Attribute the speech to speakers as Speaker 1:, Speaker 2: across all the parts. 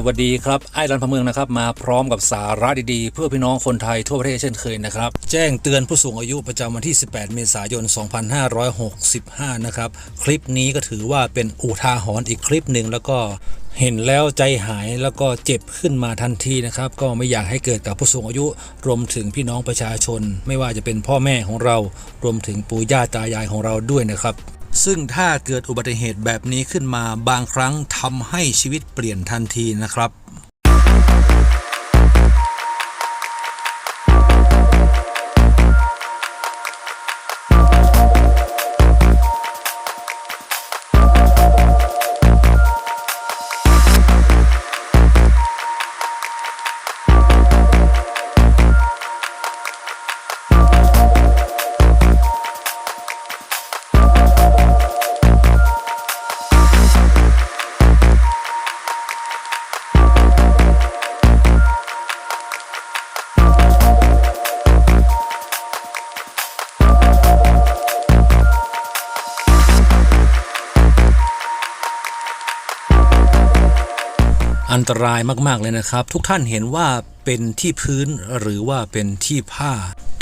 Speaker 1: สวัสดีครับไอ้รันพะเมืองนะครับมาพร้อมกับสาระดีๆ เพื่อพี่น้องคนไทยทั่วประเทศเช่นเคยนะครับ แจ้งเตือนผู้สูงอายุประจำวันที่ 18 เมษายน 2565 นะครับ คลิปนี้ก็ถือว่าเป็นอุทาหรณ์อีกคลิปหนึ่งแล้วก็เห็นแล้วใจหายแล้วก็เจ็บขึ้นมาทันทีนะครับ ก็ไม่อยากให้เกิดกับผู้สูงอายุรวมถึงพี่น้องประชาชน ไม่ว่าจะเป็นพ่อแม่ของเรารวมถึงปู่ย่าตายายของเราด้วยนะครับ ซึ่งถ้าเกิดอุบัติเหตุแบบนี้ขึ้นมาบางครั้งทำให้ชีวิตเปลี่ยนทันทีนะครับ อันตรายมากๆเลยนะครับ ทุกท่านเห็นว่าเป็นที่พื้นหรือว่าเป็นที่ผ้า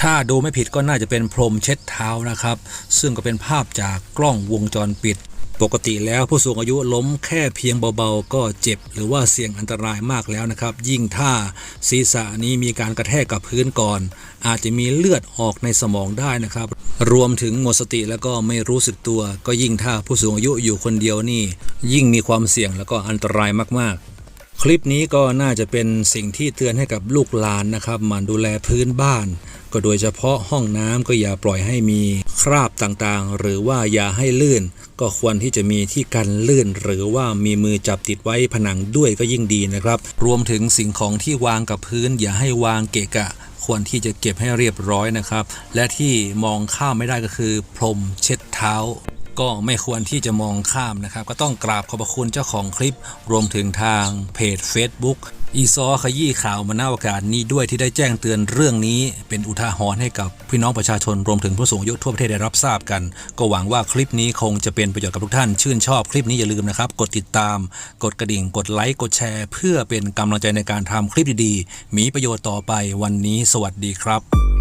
Speaker 1: ถ้าดูไม่ผิดก็น่าจะเป็นพรมเช็ดเท้านะครับ ซึ่งก็เป็นภาพจากกล้องวงจรปิด ปกติแล้วผู้สูงอายุล้มแค่เพียงเบาๆ ก็เจ็บ หรือว่าเสี่ยงอันตรายมากแล้วนะครับ ยิ่งถ้าศีรษะนี้มีการกระแทกกับพื้นก่อน อาจจะมีเลือดออกในสมองได้นะครับ รวมถึงหมดสติแล้วก็ไม่รู้สึกตัว ก็ยิ่งถ้าผู้สูงอายุอยู่คนเดียวนี่ ยิ่งมีความเสี่ยงแล้วก็อันตรายมากๆ คลิปนี้ก็น่าจะเป็นสิ่งที่เตือนให้กับลูกหลานนะครับมันดูแลพื้นบ้าน ก็โดยเฉพาะห้องน้ำก็อย่าปล่อยให้มีคราบต่างๆ หรือว่าอย่าให้ลื่น ก็ควรที่จะมีที่กันลื่น หรือว่ามีมือจับติดไว้ผนังด้วยก็ยิ่งดีนะครับ รวมถึงสิ่งของที่วางกับพื้น อย่าให้วางเกะกะควรที่จะเก็บให้เรียบร้อยนะครับ และที่มองข้ามไม่ได้ก็คือ พรมเช็ดเท้า ก็ไม่ควรที่จะมองข้ามนะครับ ก็ต้องกราบขอบพระคุณเจ้าของคลิป รวมถึงทางเพจ Facebook อีซอขยี้ข่าวมาหน้าโอกาสนี้ด้วยที่ได้แจ้งเตือนเรื่องนี้ เป็นอุทาหรณ์ให้กับพี่น้องประชาชนรวมถึงผู้สูงอายุทั่วประเทศได้รับทราบกัน ก็หวังว่าคลิปนี้คงจะเป็นประโยชน์กับทุกท่าน ชื่นชอบคลิปนี้อย่าลืมนะครับ กดติดตาม กดกระดิ่ง กดไลค์กดแชร์ เพื่อเป็นกำลังใจในการทำคลิปดีๆ มีประโยชน์ต่อไปวันนี้ สวัสดีครับ